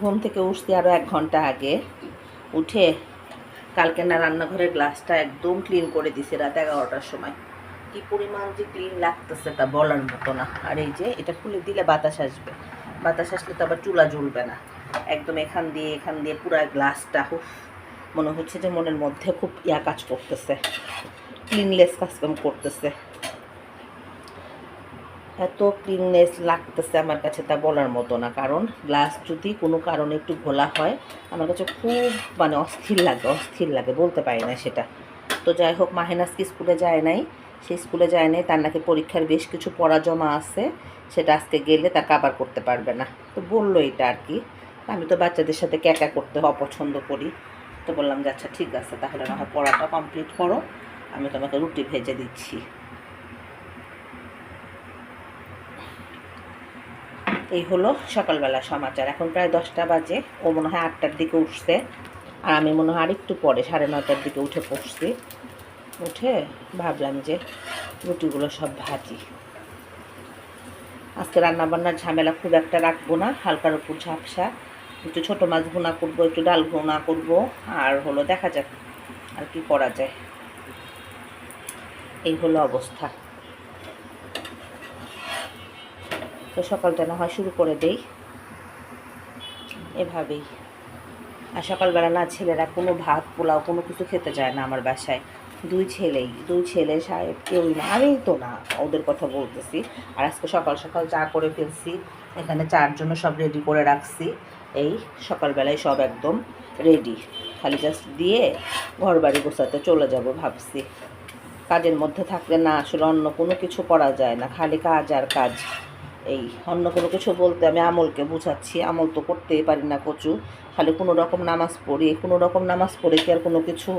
ঘুম থেকে উঠছি আরও এক ঘণ্টা আগে। উঠে কালকে না রান্নাঘরের গ্লাসটা একদম ক্লিন করে দিছি রাত এগারোটার সময়। কি পরিমাণ যে ক্লিন লাগতেছে তা বলার মতো না। আর এই যে এটা খুলে দিলে বাতাস আসবে। বাতাস আসলে তো আবার চুলা জ্বলবে না। একদম এখান দিয়ে এখান দিয়ে পুরো গ্লাসটা হুফ, মনে হচ্ছে যে মনের মধ্যে খুব ইয়া কাজ করতেছে। ক্লিনলেস কাজকাম করতেছে। এত ক্লিননেস লাগতেছে আমার কাছে তা বলার মতো না। কারণ গ্লাস যদি কোনো কারণে একটু ঘোলা হয়, আমার কাছে খুব মানে অস্থির লাগে অস্থির লাগে, বলতে পারি না সেটা। তো যাই হোক মাহেনাজকে স্কুলে যায় নাই। সে স্কুলে যায় নাই, তার নাকি পরীক্ষার বেশ কিছু পড়া জমা আছে। সেটা আজকে গেলে তা কাবার করতে পারবে না। তো বলল এটা আর কি। আমি তো বাচ্চাদের সাথে ক্যাকা করতে অপছন্দ করি। তো বললাম যে আচ্ছা ঠিক আছে, তাহলে না হয় পড়াটা কমপ্লিট করো। আমি তোমাকে রুটি ভেজে দিচ্ছি। এই হলো সকালবেলা সমাচার। এখন প্রায় দশটা বাজে, ও মনে হয় আটটার দিকে উঠছে। আর আমি মনে হয় আরেকটু পরে, সাড়ে নটার দিকে উঠে পড়ছি। উঠে ভাবলাম যে রুটিগুলো সব ভাজি। আজকে রান্নাবান্নার ঝামেলা খুব একটা রাখব না, হালকার উপর ঝাপসা। একটু ছোটো মাছ ভুনা করব, একটু ডাল ভুনা করব, আর হলো দেখা যাক আর কি করা যায়। এই হলো অবস্থা। তো সকালটা না হয়, শুরু করে দেই। এভাবেই। আর সকালবেলা না, ছেলেরা কোনো ভাত, পোলাও কোনো কিছু খেতে চায় না আমার বাসায়। দুই ছেলেই, দুই ছেলে সাহেব কেউই না, আমিই তো না, ওদের কথা বলতেছি। আর আজকে সকাল সকাল চা করে ফেলছি, এখানে চার জন্য সব রেডি করে রাখছি। এই সকালবেলায় সব একদম রেডি খালি জাস্ট দিয়ে ঘর বাড়ি গোছাতে চলে যাব ভাবছি। কাজের মধ্যে থাকলে না, আসলে অন্য কোনো কিছু করা যায় না, খালি কাজ আর কাজ। এই, অন্য কোনো কিছু বলতে আমি আমলকে বুঝাচ্ছি, আমল তো করতেই পারি না কচু। খালি কোনো রকম নামাজ পড়ি কোনো রকম নামাজ পড়ে কি আর কোনো কিছু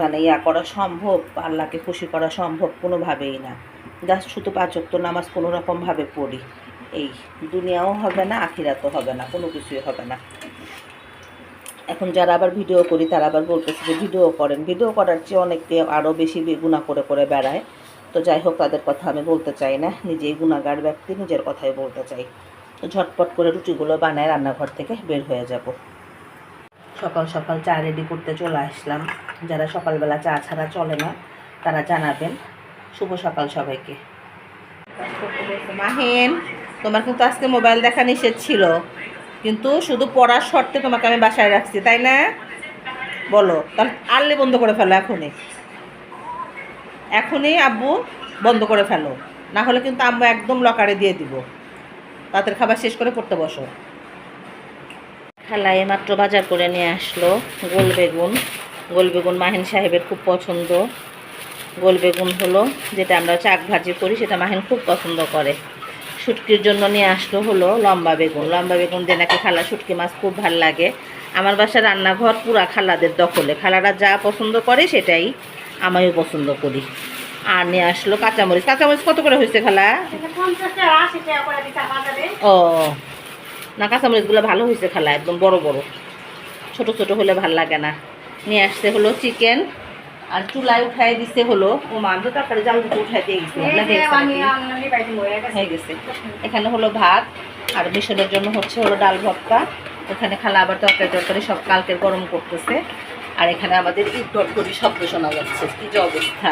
মানে ইয়া করা সম্ভব? আল্লাহকে খুশি করা সম্ভব কোনোভাবেই না। জাস্ট শুধু পাচক তো নামাজ কোনো রকমভাবে পড়ি। এই, দুনিয়াও হবে না, আখিরাতও হবে না, কোনো কিছুই হবে না। এখন যারা আবার ভিডিও করি, তারা আবার বলতেছে যে ভিডিও করেন। ভিডিও করার চেয়ে অনেকে আরও বেশি গুণা করে করে বেড়ায়। তো যাই হোক, তাদের কথা আমি বলতে চাই না। নিজেই গুণাগার ব্যক্তি, নিজের কথাই বলতে চাই। ঝটপট করে রুটিগুলো বানায় রান্নাঘর থেকে বের হয়ে যাব। সকাল সকাল চা রেডি করতে চলে আসলাম। যারা সকালবেলা চা ছাড়া চলে না, তারা জানাবেন। শুভ সকাল সবাইকে। মাহেন, তোমার কিন্তু আজকে মোবাইল দেখা নিষেধ ছিল। কিন্তু শুধু পড়ার শর্তে তোমাকে আমি বাসায় রাখছি, তাই না? বলো, তাহলে আনলে বন্ধ করে ফেলো এখনই। এখনই আব্বু বন্ধ করে ফেলো। না হলে কিন্তু আম্মু একদম লকারে দিয়ে দিব। তাদের খাবার শেষ করে পড়তে বসো। খালাই মাত্র বাজার করে নিয়ে আসলো গোল বেগুন। গোল বেগুন মাহিন সাহেবের খুব পছন্দ। গোল বেগুন হলো যেটা আমরা চাক ভাজি করি, সেটা মাহিন খুব পছন্দ করে। শুটকির জন্য নিয়ে আসলো হলো লম্বা বেগুন। লম্বা বেগুন দিয়ে নাকি খালা শুটকি মাছ খুব ভালো লাগে। আমার বাসার রান্নাঘর পুরা খালাদের দখলে। খালারা যা পছন্দ করে সেটাই আমিও পছন্দ করি। আর নিয়ে আসলো কাঁচামরিচ। কাঁচামরিচ কত করে হয়েছে খালা? ও না কাঁচামরিচগুলো ভালো হয়েছে খালা একদম বড় বড়। ছোট ছোট হলে ভালো লাগে না। নিয়ে আসতে হলো চিকেন আর চুলায় উঠাই দিছে হলো ও মা আমি তো তরকারি জাল দিতে উঠাই দিয়ে গেছি হয়ে গেছে। এখানে হলো ভাত আর মিশনের জন্য হচ্ছে হলো ডাল ভর্তা। ওখানে খালা আবার তরকারি তরকারি সব কালকের গরম করতেছে। আর এখানে আমাদের ইট করি শব্দ শোনা যাচ্ছে। কি যে অবস্থা।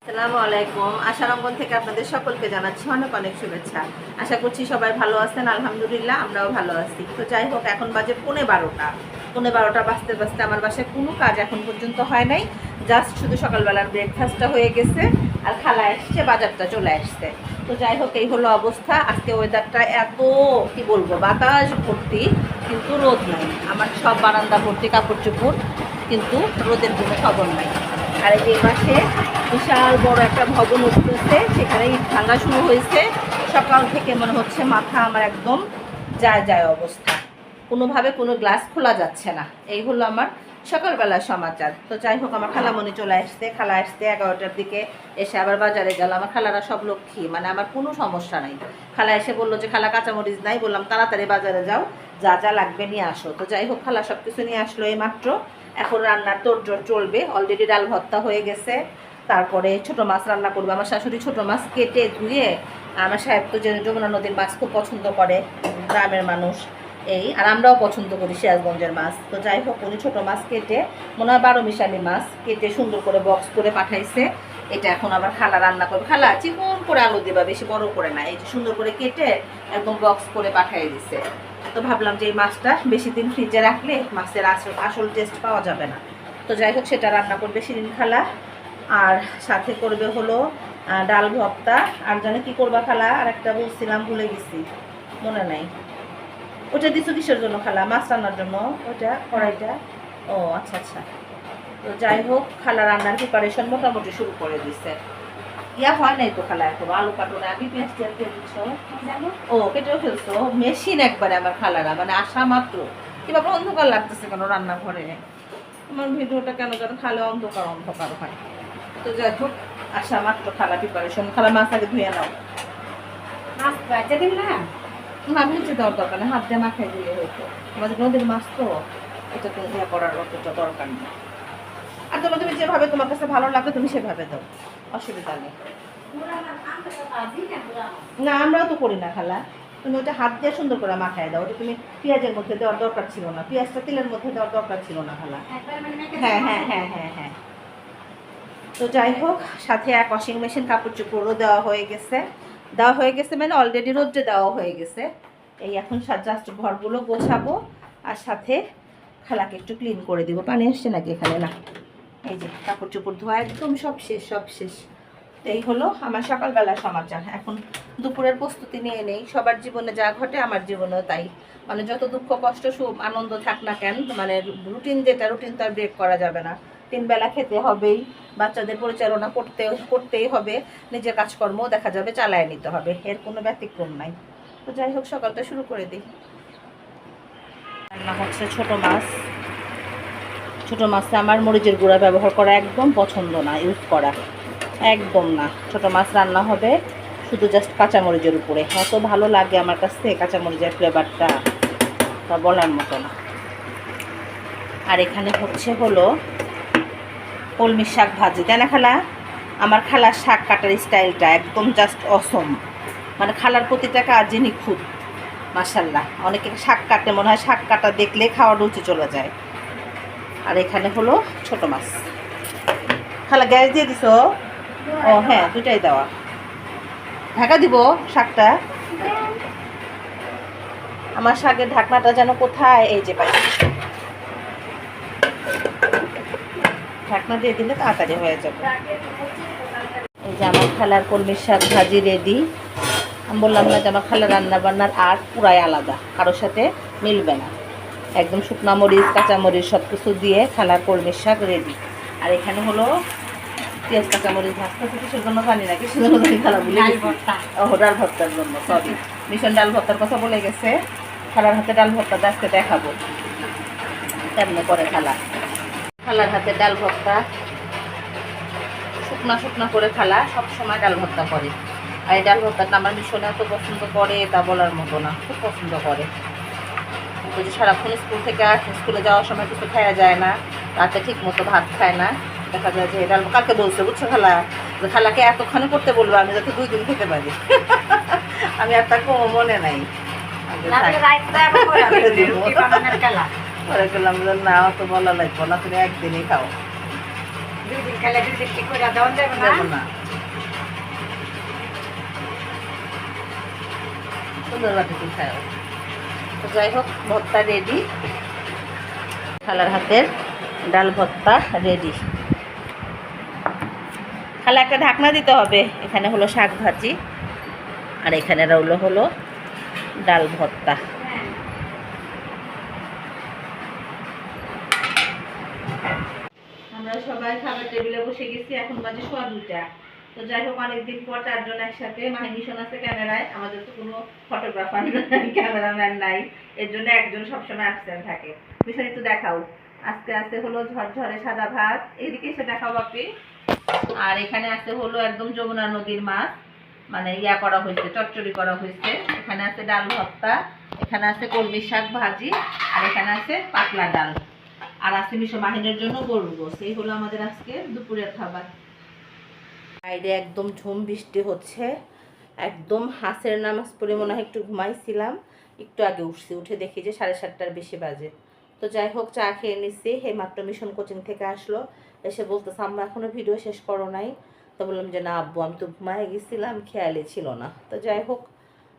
আসসালামু আলাইকুম। আশারঙ্গন থেকে আপনাদের সকলকে জানাচ্ছি অনেক অনেক শুভেচ্ছা। আশা করছি সবাই ভালো আছেন, আলহামদুলিল্লাহ, আমরাও ভালো আছি। তো যাই হোক, এখন বাজে পৌনে বারোটা। পৌনে বারোটা বাজতে বাজতে আমার বাসায় কোনো কাজ এখন পর্যন্ত হয় নাই। জাস্ট শুধু সকালবেলার ব্রেকফাস্টটা হয়ে গেছে আর খালা এসছে, বাজারটা চলে আসছে। তো যাই হোক, এই হলো অবস্থা। আজকে ওয়েদারটা এত, কি বলব, বাতাস ভর্তি। কিন্তু রোদ নাই। আমার সব বারান্দা, ভর্তি কাপড় চোপড়, কিন্তু রোদের কোনো খবর নাই। আর এই পাশে বিশাল বড় একটা ভবন উঠতেছে, সেখানে ইট ভাঙা শুরু হয়েছে। সকাল থেকে মনে হচ্ছে মাথা আমার একদম যায় যায় অবস্থা। কোনোভাবে কোনো গ্লাস খোলা যাচ্ছে না। এই হলো আমার সকালবেলার সমাচার। তো যাই হোক, আমার খালামণি চলে আসতে খালা আসতে এগারোটার দিকে এসে আবার বাজারে গেল। আমার খালারা সব লক্ষ্মী মানে আমার কোনো সমস্যা নাই। খালা এসে বলল যে, খালা কাঁচামরিচ নাই? বললাম, তাড়াতাড়ি বাজারে যাও। যা যা লাগবে নিয়ে আসো। তো যাই হোক, খালা সব কিছু নিয়ে আসলো এই মাত্র এখন রান্নার তোড়জোড় চলবে। অলরেডি ডাল ভর্তা হয়ে গেছে। তারপরে ছোট মাছ রান্না করব। আমার শাশুড়ি ছোট মাছ কেটে ধুয়ে আমার সাহেব তো যে যমুনা নদীর মাছ খুব পছন্দ করে, গ্রামের মানুষ। এই, আর আমরাও পছন্দ করি সিরাজগঞ্জের মাছ। তো যাই হোক, উনি ছোটো মাছ কেটে, মনে হয় বারো মিশালি মাছ কেটে সুন্দর করে বক্স করে পাঠাইছে। এটা এখন আবার খালা রান্না করবে। খালা, চিকন করে আলু দেবা, বেশি বড় করে না। এই যে সুন্দর করে কেটে একদম বক্স করে পাঠিয়ে দিছে। তো ভাবলাম যে এই মাছটা বেশি দিন ফ্রিজে রাখলে মাছের আসল আসল টেস্ট পাওয়া যাবে না। তো যাই হোক, সেটা রান্না করবে শিরিন খালা। আর সাথে করবে হলো ডাল ভর্তা। আর জানে কি করবা খালা? আর একটা বলছিলাম, ভুলে গেছি। মনে নাই। ওটা দিছো কিসের জন্য খালা? মাছ রান্নার জন্য? ওটা কড়াইটা? ও আচ্ছা আচ্ছা। তো যাই হোক, খালা রান্নার প্রিপারেশন মোটামুটি শুরু করে দিছে। ইয়া হয় নাই তো খালা এখন? আলু কাটো না আমি পেঁয়াজ টিয়াজ দিচ্ছ ও কেটেও ফেলছো? মেশিন একবারে আমার খালারা মানে আসা মাত্র। কিংবা অন্ধকার লাগতেছে কেন রান্নাঘরে? আমার ভিডিওটা কেন যেন খালে অন্ধকার অন্ধকার হয়। তো যাই হোক আসা মাত্র খালা প্রিপারেশন খালা মাছ আগে ধুয়ে নাও। মাছ দিন না। না ভেজে দেওয়ার দরকার নেই হাত দিয়ে মাখাই দিলে হতো আমাদের নদীর মাছ তো এটা তো ইয়ে করার অতটা দরকার নেই। আর তোমার তুমি যেভাবে তোমার কাছে ভালো লাগবে তুমি সেভাবে দাও। অসুবিধা নেই। না, আমরাও তো করি না খালা। তুমি ওটা হাত দিয়ে সুন্দর করে মাখায় দাও। ওটা তুমি পেঁয়াজের মধ্যে দেওয়ার দরকার ছিল না। পেঁয়াজটা তেলের মধ্যে দেওয়ার দরকার ছিল না খালা। হ্যাঁ হ্যাঁ হ্যাঁ হ্যাঁ হ্যাঁ। তো যাই হোক, সাথে এক ওয়াশিং মেশিন কাপড় চোপড়ও দেওয়া হয়ে গেছে। দেওয়া হয়ে গেছে মানে অলরেডি রোদ্রে দেওয়া হয়ে গেছে। এই এখন জাস্ট ঘরগুলো গোছাবো। আর সাথে খালাকে একটু ক্লিন করে দিব। পানি আসছে নাকি এখানে? না। এই যে কাপড় চোপড় ধোয়া একদম সব শেষ সব শেষ। এই হলো আমার সকালবেলা সমাচার। এখন দুপুরের প্রস্তুতি নিয়ে নেই। সবার জীবনে যা ঘটে আমার জীবনেও তাই। মানে যত দুঃখ, কষ্ট, সুখ, আনন্দ থাক না কেন মানে রুটিন যেটা রুটিন তার ব্রেক করা যাবে না। তিন বেলা খেতে হবেই, বাচ্চাদের পরিচালনা করতে, করতেই হবে। নিজের কাজকর্ম দেখা যাবে, চালায় নিতে হবে। এর কোনো ব্যতিক্রম নাই। তো যাই হোক, সকালটা শুরু করে দিই। রান্না হচ্ছে ছোট মাছ। ছোট মাছে আমার মরিচের গুঁড়া ব্যবহার করা একদম পছন্দ না ইউজ করা একদম না। ছোট মাছ রান্না হবে শুধু জাস্ট কাঁচামরিচের উপরে। এত ভালো লাগে আমার কাছ কাঁচামরিচের ফ্লেভারটা তা বলার মতো না। আর এখানে হচ্ছে হলো কলমি শাক ভাজি, তাই না খালা? আমার খালার শাক কাটার স্টাইলটা একদম জাস্ট অসম মানে খালার প্রতিটা কাজে নিখুঁত মাসাল্লাহ অনেকে শাক কাটে, মনে হয় শাক কাটা দেখলে খাওয়ার রুচি চলে যায়। আর এখানে হলো ছোট মাছ। খালা, গ্যাস দিয়ে দিছো? ও হ্যাঁ দুটাই দেওয়া। ঢাকা দিব শাকটা? আমার শাকের ঢাকনাটা যেন কোথায়? এই যে পাই ঢাকনা দিয়ে দিলে তাড়াতাড়ি হয়ে যাবে। এই যে আমার খালার কলমির শাক ভাজি রেডি আমি বললাম না যে আমার খালার রান্না আর্ট পুরাই আলাদা। কারোর সাথে মিলবে না। একদম শুকনা মরিচ কাঁচামরিচ সব কিছু দিয়ে খালার কলমির শাক রেডি আর এখানে হলো পেঁয়াজ কাঁচামরিচ ভাজতেছে কিসের জন্য জানি না কিসের জন্য জানি খালা বলে। ও ডাল ভর্তার জন্য সরি মিশন ডাল ভর্তার কথা বলে গেছে। খালার হাতে ডাল ভর্তা আজকে দেখাবো। তেমনি করে খালা খালার হাতে ডাল ভর্তা। শুকনা শুকনা করে খালা সব সময় ডাল ভর্তা করে। আর এই ডাল ভর্তাটা আমার মিশনে এত পছন্দ করে তা বলার মতো না খুব পছন্দ করে। যে সারাক্ষণ স্কুল থেকে আসে স্কুলে যাওয়ার সময় কিছু খাওয়া যায় না। রাতে ঠিক মতো ভাত খায় না। দেখা যায় যে ডাল কালকে বলছে বুঝছ খালা? যে খালাকে এতক্ষণে করতে বলব আমি যাতে দুই দিন খেতে পারি। আমি আর তাকে মনে নাই। পরে গেলাম না অত বলা লাগবো না তুমি একদিনই খাও। না? সুন্দর বাটি তুই খাও? যাই হোক, ভর্তা রেডি খালার হাতের ডাল ভর্তা রেডি খালা, একটা ঢাকনা দিতে হবে। এখানে হলো শাক ভাজি, আর এখানে রইল হলো ডাল ভর্তা। আমরা সবাই খাবার টেবিলে বসে গেছি, এখন বাজে সোয়া দুটা তো যাই হোক, অনেকদিন পর চারজন একসাথে মাহিমিশন আছে ক্যামেরায়। আমাদের তো কোনো ফটোগ্রাফার ক্যামেরাম্যান নাই। এর জন্য একজন সবসময় অ্যাবসেন্ট থাকে। মিশন একটু দেখাও। আজকে আছে হলো ঝরঝরে সাদা ভাত। এইদিকে এসে দেখাও বাপি। আর এখানে আছে হলো একদম যমুনা নদীর মাছ। মানে ইয়া করা হয়েছে, চচ্চড়ি করা হয়েছে। এখানে আছে ডাল ভর্তা, এখানে আছে কলমি শাক ভাজি, আর এখানে আছে পাতলা ডাল। আর আছে মিশো মাহিনের জন্য গরুর গোস এই হলো আমাদের আজকে দুপুরের খাবার। বাইরে একদম ঝুম বৃষ্টি হচ্ছে। একদম হাসের নামাজ পড়ে মনে হয় একটু ঘুমাইছিলাম। একটু আগে উঠছি, উঠে দেখি যে সাড়ে সাতটার বেশি বাজে। তো যাই হোক, চা খেয়ে নিচ্ছি হে, মাত্র মিশন কোচিং থেকে আসলো। এসে বলতেছে, আম্মা এখনও ভিডিও শেষ করো নাই। তো বললাম যে, না, আব্বু, আমি তো ঘুমায় গেছিলাম, খেয়ালই ছিল না। তো যাই হোক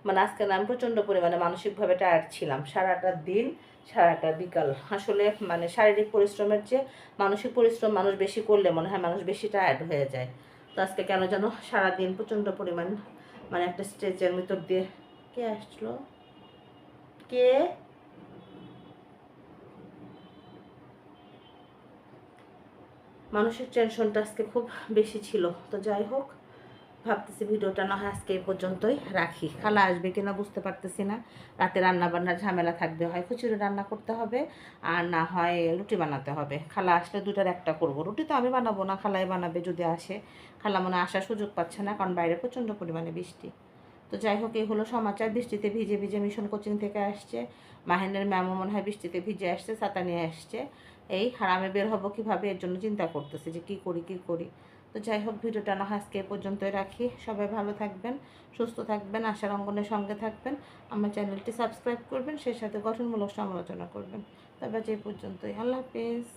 মানে আজকে আমি প্রচণ্ড পরিমাণে মানসিকভাবে টায়ার্ড ছিলাম। সারাটা দিন, সারাটা বিকাল। আসলে মানে শারীরিক পরিশ্রমের চেয়ে মানসিক পরিশ্রম মানুষ বেশি করলে মনে হয় মানুষ বেশি টায়ার্ড হয়ে যায়। তো আজকে কেন যেন সারাদিন প্রচণ্ড পরিমাণ মানে একটা স্টেজের ভিতর দিয়ে কে আসলো? কে? মানুষের টেনশনটা আজকে খুব বেশি ছিল। তো যাই হোক ভাবতেছি ভিডিওটা না হয় আজকে এই পর্যন্তই রাখি। খালা আসবে কিনা বুঝতে পারতেছি না। রাতে রান্না বান্নার ঝামেলা থাকবে, হয় খিচুড়ি রান্না করতে হবে আর না হয় রুটি বানাতে হবে। খালা আসলে দুটার একটা করব। রুটি তো আমি বানাবো না, খালাই বানাবে যদি আসে। খালা মনে আসার সুযোগ পাচ্ছে না কারণ বাইরে প্রচণ্ড পরিমাণে বৃষ্টি। তো যাই হোক, এই হলো সমাচার। বৃষ্টিতে ভিজে ভিজে মিশন কোচিং থেকে আসছে। মাহিনের ম্যামও মনে হয় বৃষ্টিতে ভিজে আসছে, ছাতা নিয়ে আসছে। এই হারামে বের হব কীভাবে এর জন্য চিন্তা করতেছে যে কী করি কী করি। তো যাই হোক, ভিডিওটা না আজকে পর্যন্তই রাখি। সবাই ভালো থাকবেন, সুস্থ থাকবেন, আশার অঙ্গনের সঙ্গে থাকবেন। আমার চ্যানেলটি সাবস্ক্রাইব করবেন, সেই সাথে গঠনমূলক সমালোচনা করবেন। তবে যে পর্যন্তই। আল্লাহ হাফিজ।